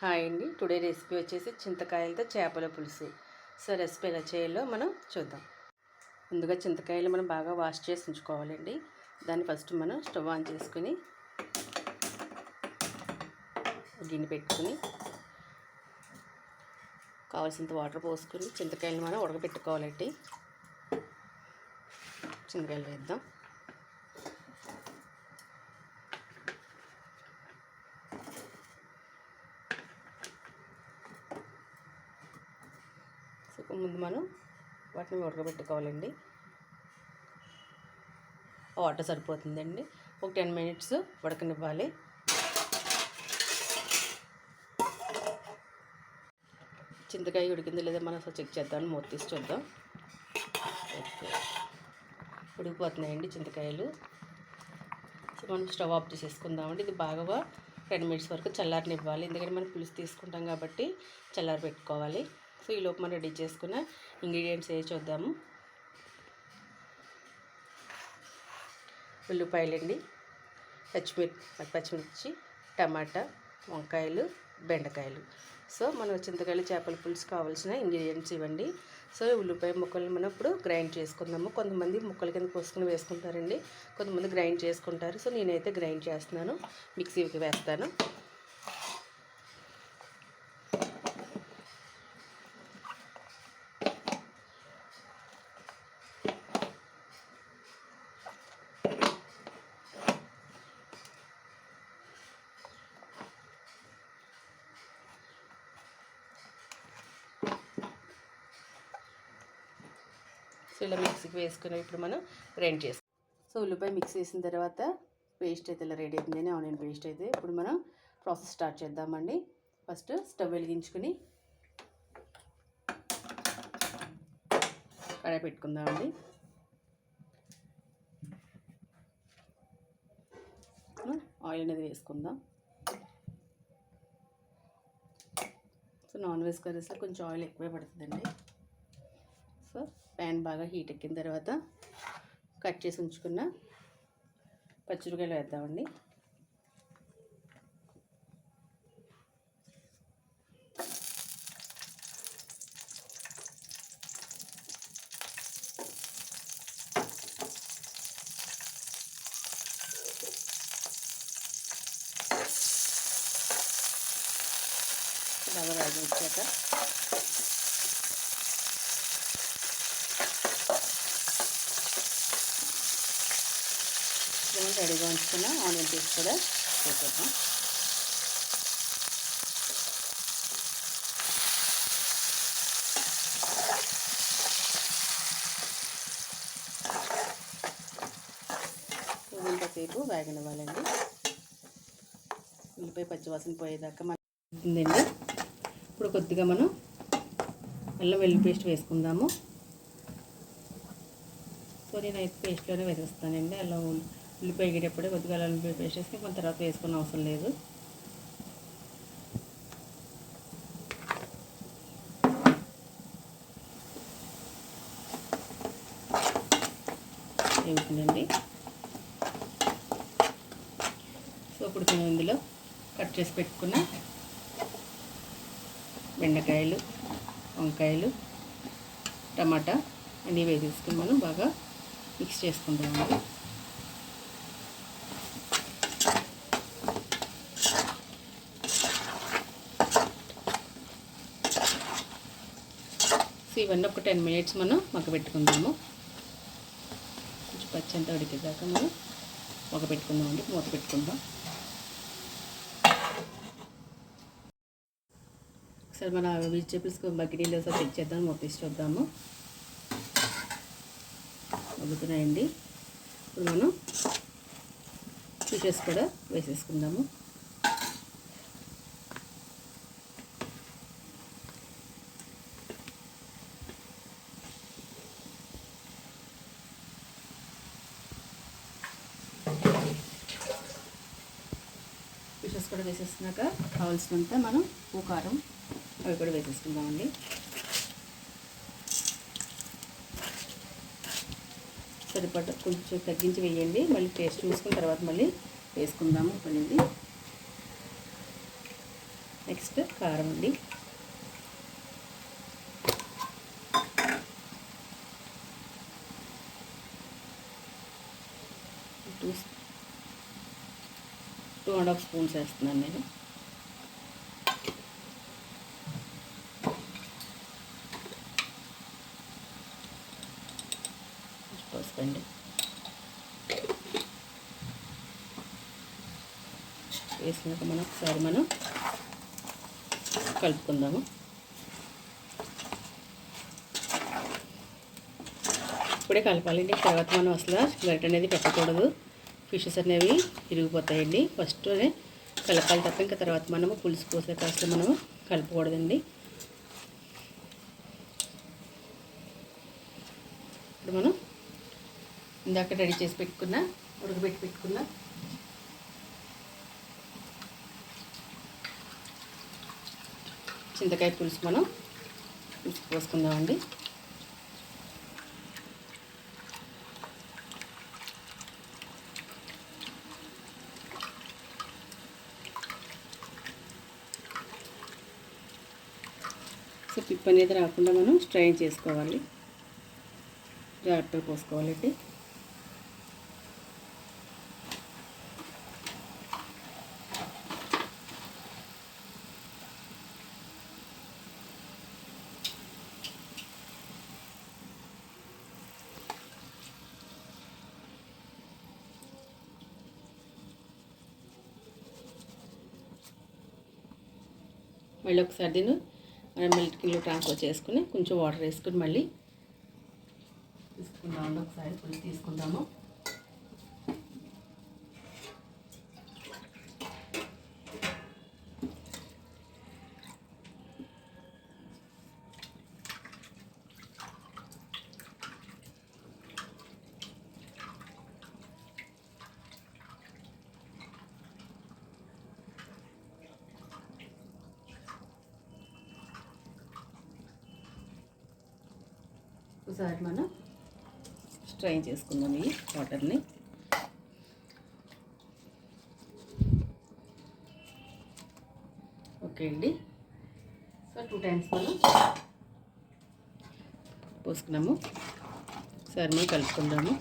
Hi అండి. Today recipe వచ్చేసి చింతకాయలతో చేపల పులుసు. సో రెసిపీ ఎలా చేయాలో మనం చూద్దాం. ముందుగా చింతకాయలు మనం బాగా వాష్ చేసి ఉంచుకోవాలండి. దాన్ని ఫస్ట్ మనం స్టవ్ ఆన్ చేసుకుని గిన్నె పెట్టుకుని కావాల్సినంత వాటర్ పోసుకుని చింతకాయలు మనం ఉడకబెట్టుకోవాలండి. చింతకాయలు వేద్దాం సో ముందు మనం వాటిని ఉడకబెట్టుకోవాలండి వాటర్ సరిపోతుందండి. ఒక టెన్ మినిట్స్ ఉడకనివ్వాలి. చింతకాయ ఉడికిందో లేదా మనం అసలు చెక్ చేద్దాం మూత తీసి చూద్దాం. ఓకే. ఉడికిపోతున్నాయండి చింతకాయలు. సో మనం స్టవ్ ఆఫ్ చేసేసుకుందామండి. ఇది బాగా టెన్ మినిట్స్ వరకు చల్లారనివ్వాలి. ఎందుకంటే మనం పులుసు తీసుకుంటాం కాబట్టి చల్లారి పెట్టుకోవాలి సో ఈ లోపు మనం రెడీ చేసుకున్న ఇంగ్రీడియంట్స్ ఏ చూద్దాము. ఉల్లిపాయలండి పచ్చిమిర్చి పచ్చిమిర్చి టమాటా వంకాయలు బెండకాయలు. సో మనం చింతకాయలు చేపల పులుసు కావాల్సిన ఇంగ్రీడియంట్స్ ఇవ్వండి. సో ఉల్లిపాయ ముక్కలు మనం ఇప్పుడు గ్రైండ్ చేసుకుందాము. కొంతమంది ముక్కల కింద పోసుకుని వేసుకుంటారండి. కొంతమంది గ్రైండ్ చేసుకుంటారు. సో నేనైతే గ్రైండ్ చేస్తున్నాను. మిక్సీకి వేస్తాను. సో ఇలా మిక్సీకి వేసుకుని ఇప్పుడు మనం గ్రైండ్ చేస్తాం. సో ఉల్లిపాయ మిక్స్ చేసిన తర్వాత పేస్ట్ అయితే ఇలా రెడీ అవుతుందని ఆనియన్ పేస్ట్ అయితే ఇప్పుడు మనం ప్రాసెస్ స్టార్ట్ చేద్దామండి. ఫస్ట్ స్టవ్ వెలిగించుకుని కడాయి పెట్టుకుందామండి. ఆయిల్ అనేది వేసుకుందాం. సో నాన్ వెజ్ కర్రీస్లో కొంచెం ఆయిల్ ఎక్కువే పడుతుందండి. సో ప్యాన్ బాగా హీట్ ఎక్కిన తర్వాత కట్ చేసి ఉంచుకున్న పచ్చిమిరకాయలు వేద్దామండి. బాగా వచ్చాక మనం రెడీగా ఉంచుకున్న ఆనియన్ పీస్ కూడా వేసేద్దాం. ఇంతసేపు వేగనివ్వాలండి. ఉల్లిపాయ పచ్చివాసన పోయేదాకా మనం ఇప్పుడు కొద్దిగా మనం అల్లం వెల్లుల్లి పేస్ట్ వేసుకుందాము. సో నేను అయితే పేస్ట్లోనే వేసేస్తానండి. అల్లం ఉల్లిపాయ గిరేపడే కొద్దిగా ఉల్లిపాయ పేస్ట్ వేస్తే కొంత తర్వాత వేసుకున్న అవసరం లేదు. వేగుతుందండి సో ఇప్పుడు మేము ఇందులో కట్ చేసి పెట్టుకున్న బెండకాయలు వంకాయలు టమాటా అన్నీ వేసేసుకుని మనం బాగా మిక్స్ చేసుకుందామండి. ఇవన్నీ ఒక టెన్ మినిట్స్ మనం మగ్గ పెట్టుకుందాము కొంచెం పచ్చి అంతా ఉడికేదాకా మనం మగ్గ పెట్టుకుందామండి మూత పెట్టుకుందాం. ఒకసారి మన వెజిటేబుల్స్ బకినీలో ఒకసారి చెక్ చేద్దాం మూత తీసి చూద్దాము. మగ్గుతున్నాయండి. ఇప్పుడు మనం ఫిషెస్ కూడా వేసేసుకుందాము ఫిషెస్ కూడా వేసేసినాక కావాల్సినంత మనం ఉప్పు కారం అవి కూడా వేసేసుకుందామండి. సరిపడ కొంచెం తగ్గించి వేయండి. మళ్ళీ టేస్ట్ చూసుకున్న తర్వాత మళ్ళీ వేసుకుందాము అనేది నెక్స్ట్ నెక్స్ట్ కారం అండి. Two two and half spoons వేస్తున్నాను నేను. పసుపు వేసినాక మనం ఒకసారి మనం కలుపుకుందాము. ఇప్పుడే కలపాలండి తర్వాత మనం అసలు గరిట అనేది పెట్టకూడదు. ఫిషెస్ అనేవి ఇరిగిపోతాయండి. ఫస్ట్ కలపాలి తప్ప ఇంకా తర్వాత మనము పులుసు పోసే కాస్త మనము కలపకూడదండి. ఇప్పుడు మనం ఇందాక రెడీ చేసి పెట్టుకున్న ఉడకబెట్టి పెట్టుకున్న చింతకాయ పులుసు మనం పులుసు పోసుకుందామండి. సో అనేది రాకుండా మనం స్ట్రైన్ చేసుకోవాలి. జాగ్రత్తగా పోసుకోవాలండి మళ్ళీ ఒకసారి దీన్ని మిల్క్లో ట్రాన్స్ఫర్ చేసుకుని కొంచెం వాటర్ వేసుకుని మళ్ళీ తీసుకుందామండి ఒకసారి కొంచెం తీసుకుందాము. ఒకసారి మనం స్ట్రైన్ చేసుకుందాం ఈ వాటర్ని. ఓకే అండి. సో టూ టైమ్స్ మనం పోసుకున్నాము. ఒకసారి మనం కలుపుకుందాము.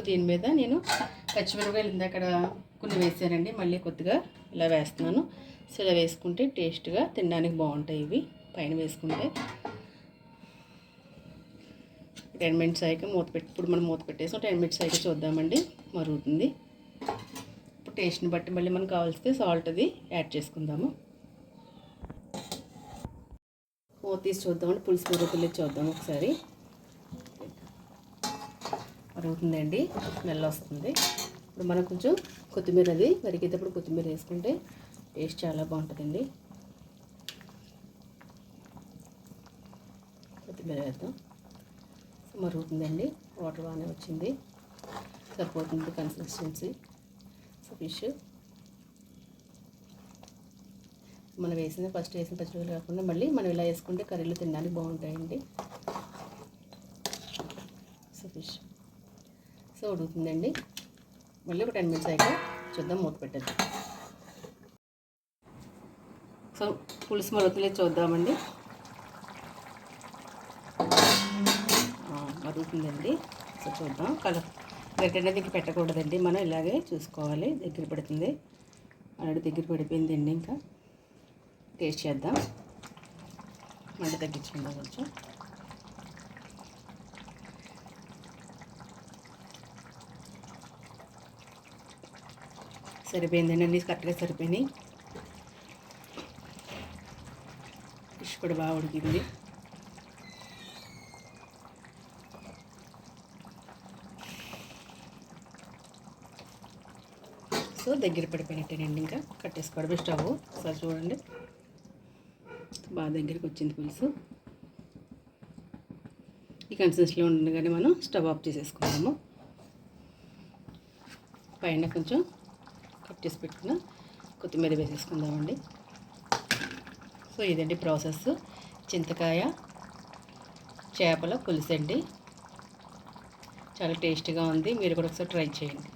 సో దీని మీద నేను పచ్చిమిరపకాయలు ఇందాక కొన్ని వేసానండి. మళ్ళీ కొద్దిగా ఇలా వేస్తున్నాను. సో ఇలా వేసుకుంటే టేస్ట్గా తినడానికి బాగుంటాయి ఇవి. పైన వేసుకుంటే టెన్ మినిట్స్ అయ్యాక మూత పెట్టి ఇప్పుడు మనం మూత పెట్టేసాం టెన్ మినిట్స్ అయ్యాక చూద్దామండి. మరుగుతుంది. ఇప్పుడు టేస్ట్ని బట్టి మళ్ళీ మనకు కావాల్సితే సాల్ట్ అది యాడ్ చేసుకుందాము. మూత తీసి చూద్దామండి. పులుసు మరుగుతుంది చూద్దాం ఒకసారి. కరుగుతుందండి స్మెల్ వస్తుంది. ఇప్పుడు మనం కొంచెం కొత్తిమీర అది మరిగేటప్పుడు కొత్తిమీర వేసుకుంటే టేస్ట్ చాలా బాగుంటుందండి. కొత్తిమీర వేద్దాం. మరుగుతుందండి. వాటర్ బాగానే వచ్చింది. సరిపోతుంది కన్సిస్టెన్సీ. సో ఫిష్ మనం వేసిన ఫస్ట్ వేసిన పచ్చిమిరపకాయలు కాకుండా మళ్ళీ మనం ఇలా వేసుకుంటే కర్రీలు తినడానికి బాగుంటాయండి. సో ఫిష్ సో ఉడుకుతుందండి. మళ్ళీ ఒక టెన్ మినిట్స్ అయితే చూద్దాం మూత పెట్టద్దు. సో పులుసు మరుగుతులే చూద్దామండి. మరుగుతుందండి. సో చూద్దాం. కలర్ గరిటె దగ్గర పెట్టకూడదండి. మనం ఇలాగే చూసుకోవాలి. దగ్గర పడుతుంది. ఆల్రెడీ దగ్గర పడిపోయిందండి ఇంకా. టేస్ట్ చేద్దాం. మళ్ళీ తగ్గించుకుందాం కొంచెం. సరిపోయిందండి అన్నీ కరెక్ట్గా సరిపోయినాయి. ఫిష్ కూడా బాగా ఉడికింది. సో దగ్గర పడిపోయినట్టేనండి ఇంకా. కట్టేసుకోవడమే స్టవ్. ఒకసారి చూడండి. బాగా దగ్గరికి వచ్చింది పులుసు. ఈ కన్సిస్టెన్సీలో ఉండగానే మనం స్టవ్ ఆఫ్ చేసేసుకున్నాము పైన కొంచెం కట్ చేసి పెట్టుకున్న. కొత్తిమీర వేసేసుకుందామండి. సో సో ఇదండి ప్రాసెస్. చింతకాయ చేపల పులుసు అండి చాలా టేస్టీగా ఉంది. మీరు కూడా ఒకసారి ట్రై చేయండి.